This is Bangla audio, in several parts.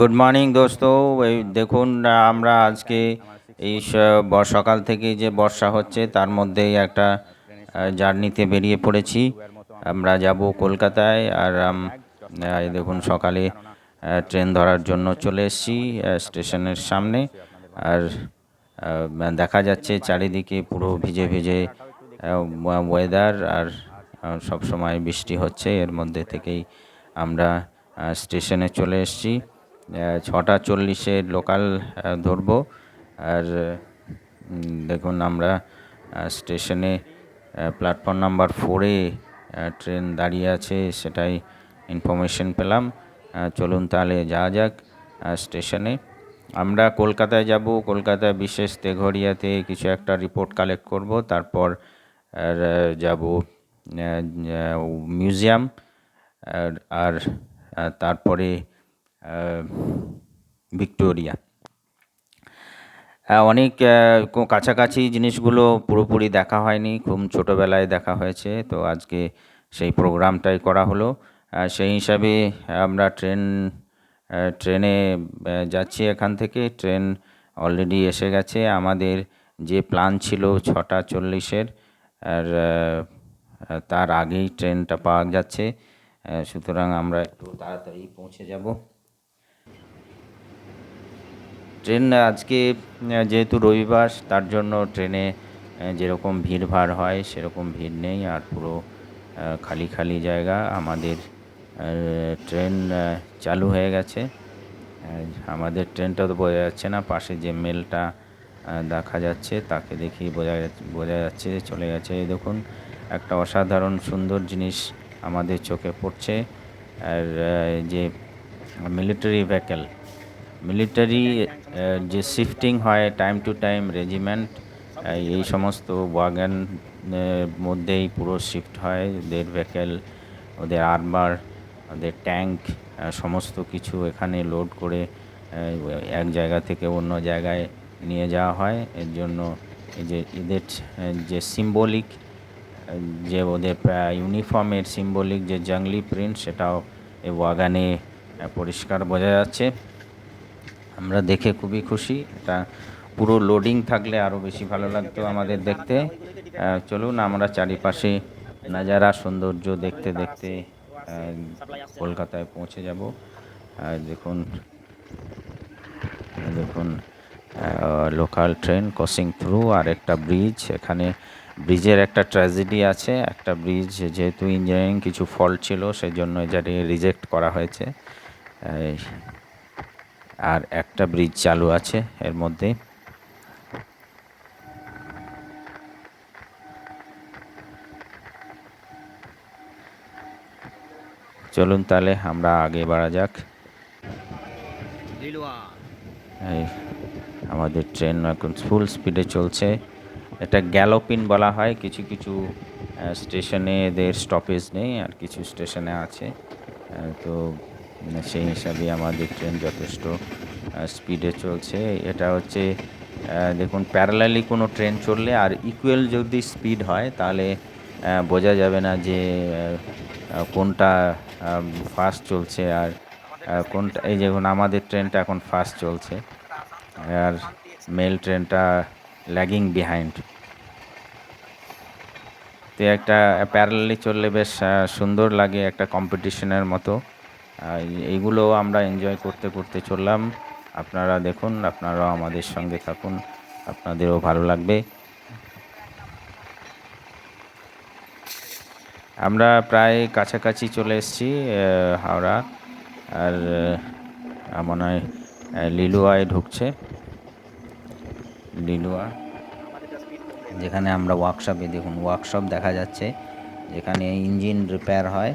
গুড মর্নিং দোস্ত। এই দেখুন, আমরা আজকে এই সকাল থেকে যে বর্ষা হচ্ছে, তার মধ্যেই একটা জার্নিতে বেরিয়ে পড়েছি। আমরা যাব কলকাতায় আর দেখুন, সকালে ট্রেন ধরার জন্য চলে এসেছি স্টেশনের সামনে। আর দেখা যাচ্ছে চারিদিকে পুরো ভিজে ভিজে ওয়েদার আর সব সময় বৃষ্টি হচ্ছে। এর মধ্যে থেকেই আমরা স্টেশনে চলে এসেছি। ছটা চল্লিশে লোকাল ধরবো। আর দেখুন আমরা স্টেশনে প্ল্যাটফর্ম নাম্বার ফোরে ট্রেন দাঁড়িয়ে আছে, সেটাই ইনফরমেশন পেলাম। চলুন তাহলে যাওয়া যাক স্টেশনে আমরা কলকাতায় যাব, কলকাতায় বিশেষ তেঘরিয়াতে কিছু একটা রিপোর্ট কালেক্ট করব, তারপর যাব মিউজিয়াম আর তারপরে ভিক্টোরিয়া। অনেক কাছাকাছি জিনিসগুলো পুরোপুরি দেখা হয়নি, খুব ছোটোবেলায় দেখা হয়েছে, তো আজকে সেই প্রোগ্রামটাই করা হলো। সেই হিসাবে আমরা ট্রেন ট্রেনে যাচ্ছি এখান থেকে, ট্রেন অলরেডি এসে গেছে। আমাদের যে প্ল্যান ছিল ছটা চল্লিশের, আর তার আগেই ট্রেনটা পাওয়া যাচ্ছে। সুতরাং আমরা একটু তাড়াতাড়ি পৌঁছে যাব। ট্রেন আজকে যেহেতু রবিবার, তার জন্য ট্রেনে যেরকম ভিড়ভাড় হয়, সেরকম ভিড় নেই। আর পুরো খালি খালি জায়গা। আমাদের ট্রেন চালু হয়ে গেছে। আমাদের ট্রেনটা তো বোঝা যাচ্ছে না। পাশে যে মেলটা দেখা যাচ্ছে, তাকে দেখি বোঝা বোঝা যাচ্ছে, চলে গেছে। দেখুন, একটা অসাধারণ সুন্দর জিনিস আমাদের চোখে পড়ছে। আর যে, মিলিটারি ভেহিকেল, মিলিটারি যে শিফটিং হয় টাইম টু টাইম রেজিমেন্ট এই সমস্ত ওয়াগান মধ্যেই পুরো শিফট হয়। ওদের ভেহিকেল ওদের আর্মার ওদের ট্যাঙ্ক সমস্ত কিছু এখানে লোড করে এক জায়গা থেকে অন্য জায়গায় নিয়ে যাওয়া হয়। এর জন্য এই যে এদের, যে সিম্বলিক যে ওদের ইউনিফর্মের সিম্বলিক যে জঙ্গলি প্রিন্ট সেটাও এই ওয়াগানে পরিষ্কার বোঝা যাচ্ছে। আমরা দেখে খুবই খুশি। এটা পুরো লোডিং থাকলে আরও বেশি ভালো লাগতো আমাদের দেখতে। চলুন আমরা চারিপাশে নাজারা সৌন্দর্য দেখতে দেখতে কলকাতায় পৌঁছে যাব। দেখুন দেখুন লোকাল ট্রেন ক্রসিং থ্রু আর একটা ব্রিজ এখানে ব্রিজের একটা ট্র্যাজেডি আছে। একটা ব্রিজ যেহেতু ইঞ্জিনিয়ারিং কিছু ফল্ট ছিল সেই জন্য এটা রিজেক্ট করা হয়েছে। আর একটা ব্রিজ চালু আছে এর মধ্যে। চলুন তাহলে আমরা আগে বাড়া যাক। আমাদের ট্রেন এখন ফুল স্পিডে চলছে। এটা গ্যালোপিন বলা হয়, কিছু কিছু স্টেশনে এদের স্টপেজ নেই আর কিছু স্টেশনে আছে। তো সেই হিসাবে আমাদের ট্রেন যথেষ্ট স্পিডে চলছে। এটা হচ্ছে দেখুন প্যারালালি কোনো ট্রেন চললে আর ইকুয়াল যদি স্পিড হয়, তাহলে বোঝা যাবে না যে কোনটা ফাস্ট চলছে আর কোনটা, এই যেমন আমাদের ট্রেনটা এখন ফাস্ট চলছে। আর মেল ট্রেনটা ল্যাগিং বিহাইন্ড তো একটা প্যারালালি চললে বেশ সুন্দর লাগে একটা কম্পিটিশনের মতো। এইগুলো আমরা এনজয় করতে করতে চললাম। আপনারা দেখুন, আপনারাও আমাদের সঙ্গে থাকুন। আপনাদেরও ভালো লাগবে। আমরা প্রায় কাছাকাছি চলে এসেছি হাওড়া। আর মনে হয় লিলুয়ায় ঢুকছে। লিলুয়া। যেখানে আমরা ওয়ার্কশপে দেখুন ওয়ার্কশপ দেখা যাচ্ছে, যেখানে ইঞ্জিন রিপেয়ার হয়।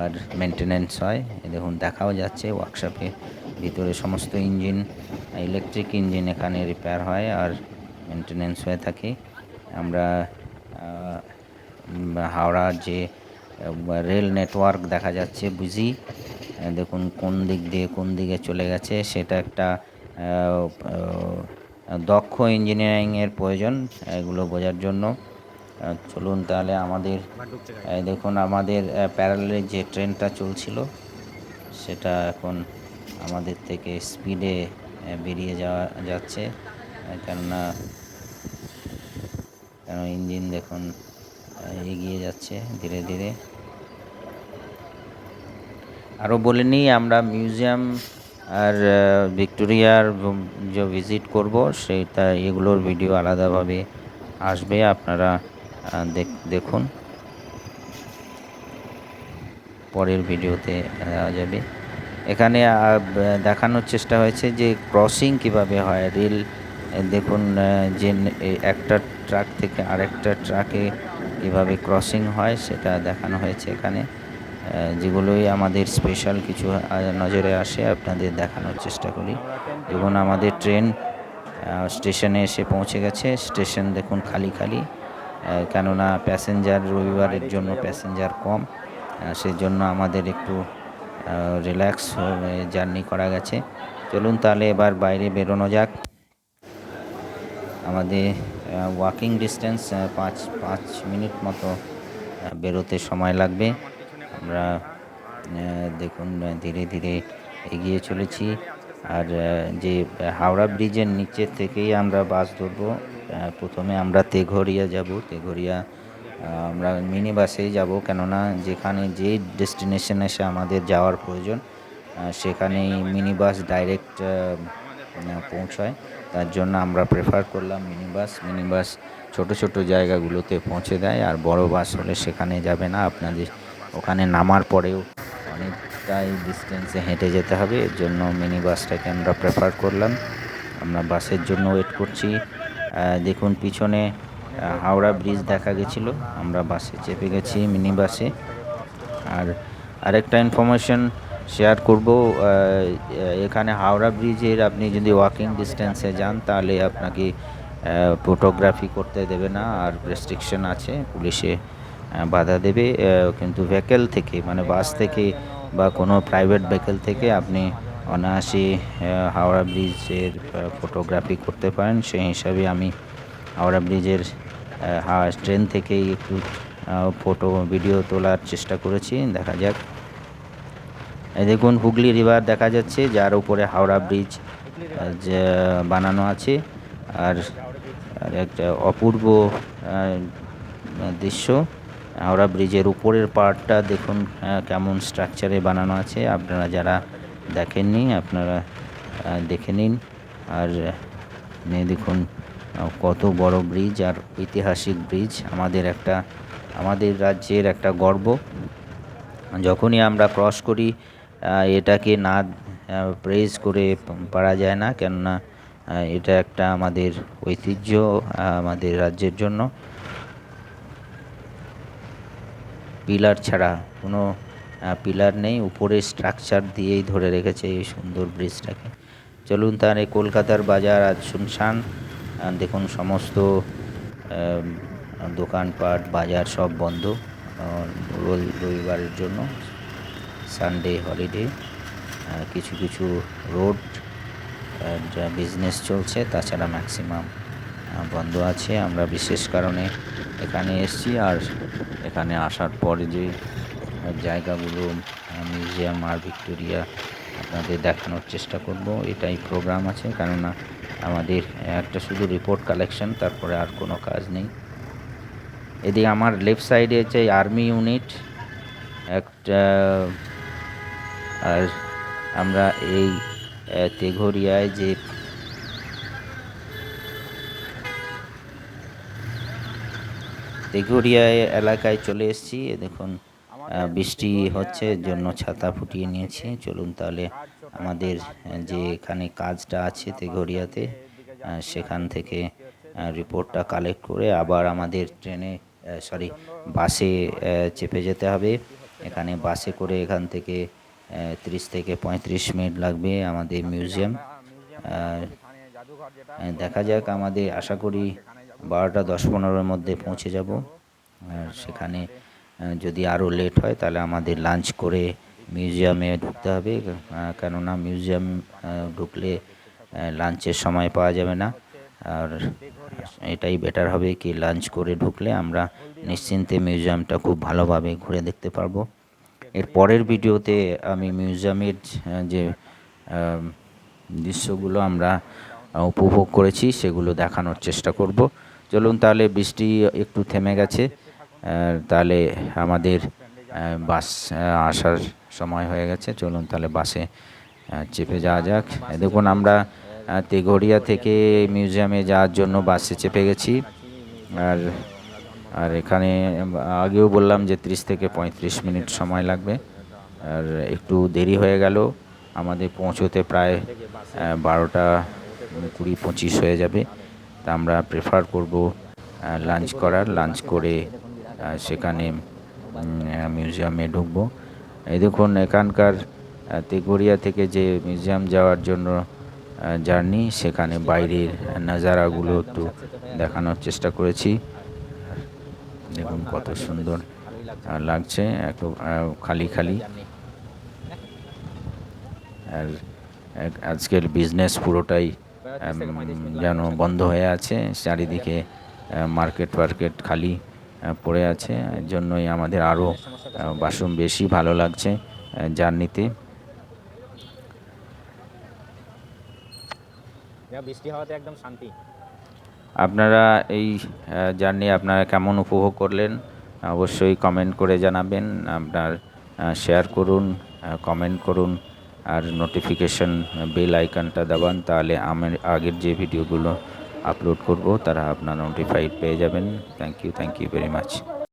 আর মেনটেনেন্স হয়। দেখুন, দেখাও যাচ্ছে ওয়ার্কশপে ভিতরে সমস্ত ইঞ্জিন ইলেকট্রিক ইঞ্জিন এখানে রিপেয়ার হয় আর মেনটেনেন্স হয়ে থাকে। আমরা হাওড়ার যে রেল নেটওয়ার্ক দেখা যাচ্ছে, বুঝি? দেখুন, কোন দিক দিয়ে কোন দিকে চলে গেছে, সেটা একটা দক্ষ ইঞ্জিনিয়ারিংয়ের প্রয়োজন, এগুলো বোঝার জন্য। চলুন তাহলে আমাদের দেখুন আমাদের প্যারালের যে ট্রেনটা চলছিল সেটা এখন আমাদের থেকে স্পিডে বেরিয়ে যাওয়া যাচ্ছে। কেননা কেন ইঞ্জিন দেখুন এগিয়ে যাচ্ছে ধীরে ধীরে। আরও বলে নিই আমরা মিউজিয়াম আর ভিক্টোরিয়ার যে ভিজিট করব সেটা এগুলোর ভিডিও আলাদাভাবে আসবে। আপনারা দেখুন। পরের ভিডিওতে যাবে। এখানে দেখানোর চেষ্টা হয়েছে যে ক্রসিং কীভাবে হয়। রেল, দেখুন যে একটা ট্রাক থেকে আরেকটা ট্রাকে কীভাবে ক্রসিং হয়, সেটা দেখানো হয়েছে এখানে। যেগুলোই আমাদের স্পেশাল কিছু নজরে আসে, আপনাদের দেখানোর চেষ্টা করি। দেখুন, আমাদের ট্রেন স্টেশনে এসে পৌঁছে গেছে। স্টেশন দেখুন, খালি খালি। কেননা প্যাসেঞ্জার রবিবারের জন্য প্যাসেঞ্জার কম সেজন্য আমাদের একটু রিল্যাক্স জার্নি করা গেছে। চলুন তাহলে এবার বাইরে বেরোনো যাক। আমাদের ওয়াকিং ডিস্টেন্স পাঁচ পাঁচ মিনিট মতো বেরোতে সময় লাগবে। আমরা দেখুন, ধীরে ধীরে এগিয়ে চলেছি। আর যে হাওড়া ব্রিজের নিচের থেকেই আমরা বাস ধরবো। প্রথমে আমরা তেঘরিয়া যাব। তেঘরিয়া আমরা মিনি বাসেই যাব, কেননা যেখানে যে ডেস্টিনেশনে এসে আমাদের যাওয়ার প্রয়োজন সেখানেই মিনি বাস ডাইরেক্ট পৌঁছায়। তার জন্য আমরা প্রেফার করলাম মিনি বাস মিনি বাস ছোটো ছোটো জায়গাগুলোতে পৌঁছে দেয়, আর বড় বাস হলে সেখানে যাবে না। আপনাদের ওখানে নামার পরেও অনেকটাই ডিস্টেন্সে হেঁটে যেতে হবে। এর জন্য মিনি বাসটাকে আমরা প্রেফার করলাম। আমরা বাসের জন্য ওয়েট করছি। দেখুন, পিছনে হাওড়া ব্রিজ দেখা গেছিল। আমরা বাসে চেপে গেছি মিনি বাসে আর আরেকটা ইনফরমেশন শেয়ার করব এখানে হাওড়া ব্রিজের আপনি যদি ওয়াকিং ডিস্টেন্সে যান, তাহলে আপনাকে ফটোগ্রাফি করতে দেবে না, আর রেস্ট্রিকশন আছে, পুলিশে বাধা দেবে। কিন্তু ভেহিকেল থেকে মানে বাস থেকে বা কোনো প্রাইভেট ভেহিকেল থেকে আপনি অনায়াসে হাওড়া ব্রিজের ফটোগ্রাফি করতে পারেন। সেই হিসাবে আমি হাওড়া ব্রিজের ট্রেন থেকেই একটু ফটো ভিডিও তোলার চেষ্টা করেছি। দেখা যাক। দেখুন, হুগলি রিভার দেখা যাচ্ছে, যার উপরে হাওড়া ব্রিজ বানানো আছে। আর একটা অপূর্ব দৃশ্য। হাওড়া ব্রিজের উপরের পার্টটা দেখুন কেমন স্ট্রাকচারে বানানো আছে। আপনারা যারা দেখেননি, আপনারা দেখে নিন। আর দেখুন কত বড় ব্রিজ আর ঐতিহাসিক ব্রিজ। আমাদের একটা, আমাদের রাজ্যের একটা গর্ব। যখনই আমরা ক্রস করি এটাকে না প্রেজ করে পারা যায় না। কেননা এটা একটা আমাদের ঐতিহ্য আমাদের রাজ্যের জন্য। পিলার ছাড়া কোনো পিলার নেই, উপরে স্ট্রাকচার দিয়েই ধরে রেখেছে এই সুন্দর ব্রিজটাকে চলুন তাহলে কলকাতার বাজার আজ শুনশান। দেখুন সমস্ত দোকানপাট, বাজার সব বন্ধ রবিবারের জন্য। সানডে হলিডে কিছু কিছু রোড যা বিজনেস চলছে, তাছাড়া ম্যাক্সিমাম বন্ধ আছে। আমরা বিশেষ কারণে এখানে এসেছি আর এখানে আসার পরে যে জায়গাগুলো মিউজিয়াম আর ভিক্টোরিয়া আপনাদের দেখানোর চেষ্টা করব। এটাই প্রোগ্রাম আছে, কেননা আমাদের একটা শুধু রিপোর্ট কালেকশন তারপরে আর কোনো কাজ নেই। এদিকে আমার লেফট সাইডে হচ্ছে আর্মি ইউনিট একটা, আর আমরা এই তেঘরিয়ায় যে তেঘরিয়া এলাকায় চলে এসেছি। দেখুন বৃষ্টি হচ্ছে, জন্য ছাতা ফুটিয়ে নিয়েছি। চলুন তাহলে আমাদের যে এখানে কাজটা আছে তেঘরিয়াতে সেখান থেকে রিপোর্টটা কালেক্ট করে আবার আমাদের ট্রেনে সরি, বাসে চেপে যেতে হবে। এখানে বাসে করে এখান থেকে তিরিশ থেকে পঁয়ত্রিশ মিনিট লাগবে আমাদের মিউজিয়াম। দেখা যাক আমাদের, আশা করি বারোটা দশ পনেরোর মধ্যে পৌঁছে যাব। আর সেখানে যদি আরও লেট হয়, তাহলে আমাদের লাঞ্চ করে মিউজিয়ামে ঢুকতে হবে। কেননা মিউজিয়াম ঢুকলে লাঞ্চের সময় পাওয়া যাবে না। আর এটাই বেটার হবে কি লাঞ্চ করে ঢুকলে আমরা নিশ্চিন্তে মিউজিয়ামটা খুব ভালোভাবে ঘুরে দেখতে পারব। এর পরের ভিডিওতে আমি মিউজিয়ামের যে দৃশ্যগুলো আমরা উপভোগ করেছি, সেগুলো দেখানোর চেষ্টা করব। চলুন তাহলে বৃষ্টি একটু থেমে গেছে। তাহলে আমাদের বাস আসার সময় হয়ে গেছে। চলুন তাহলে বাসে চেপে যাওয়া যাক। দেখুন আমরা তেঘরিয়া থেকে মিউজিয়ামে যাওয়ার জন্য বাসে চেপে গেছি। আর আর এখানে আগেও বললাম যে ত্রিশ থেকে পঁয়ত্রিশ মিনিট সময় লাগবে। আর একটু দেরি হয়ে গেল। আমাদের পৌঁছোতে প্রায় বারোটা কুড়ি পঁচিশ হয়ে যাবে। তা আমরা প্রেফার করব লাঞ্চ করার। লাঞ্চ করে সেখানে মিউজিয়ামে ঢুকবো। এই দেখুন, এখানকার তেঘরিয়া থেকে যে মিউজিয়াম যাওয়ার জন্য জার্নি সেখানে বাইরের নাজারাগুলো একটু দেখানোর চেষ্টা করেছি। দেখুন কত সুন্দর লাগছে একটু খালি খালি। আর আজকের বিজনেস পুরোটাই যেন বন্ধ হয়ে আছে, চারিদিকে মার্কেট ফার্কেট খালি। পড়ে আছে এর জন্যই আমাদের আরও বাসন বেশি ভালো লাগছে জার্নিতে বৃষ্টি হওয়াতে একদম শান্তি। আপনারা এই জার্নি আপনারা কেমন উপভোগ করলেন অবশ্যই কমেন্ট করে জানাবেন আপনার শেয়ার করুন কমেন্ট করুন আর নোটিফিকেশন বেল আইকনটা দাবান তাহলে আমার আগের যে ভিডিওগুলো আপলোড করব তারা আপনারা নোটিফাইড পেয়ে যাবেন। Thank you thank you very much